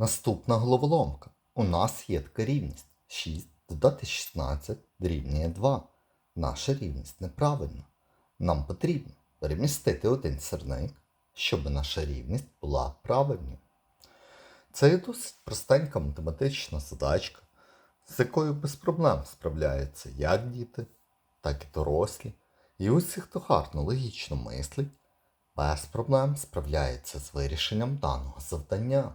Наступна головоломка. У нас є така рівність. 6 додати 16 дорівнює 2. Наша рівність неправильна. Нам потрібно перемістити один сірник, щоб наша рівність була правильною. Це є досить простенька математична задачка, з якою без проблем справляються як діти, так і дорослі. І усі, хто гарно логічно мислить, без проблем справляється з вирішенням даного завдання.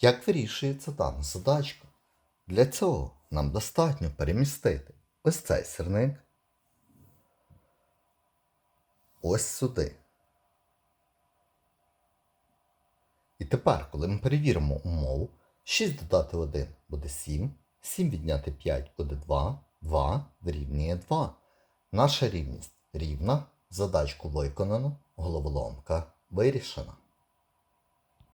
Як вирішується дана задачка? Для цього нам достатньо перемістити ось цей сірник ось сюди. І тепер, коли ми перевіримо умову, 6 додати 1 буде 7, 7 відняти 5 буде 2, 2 дорівнює 2. Наша рівність рівна, задачку виконано, головоломка вирішена.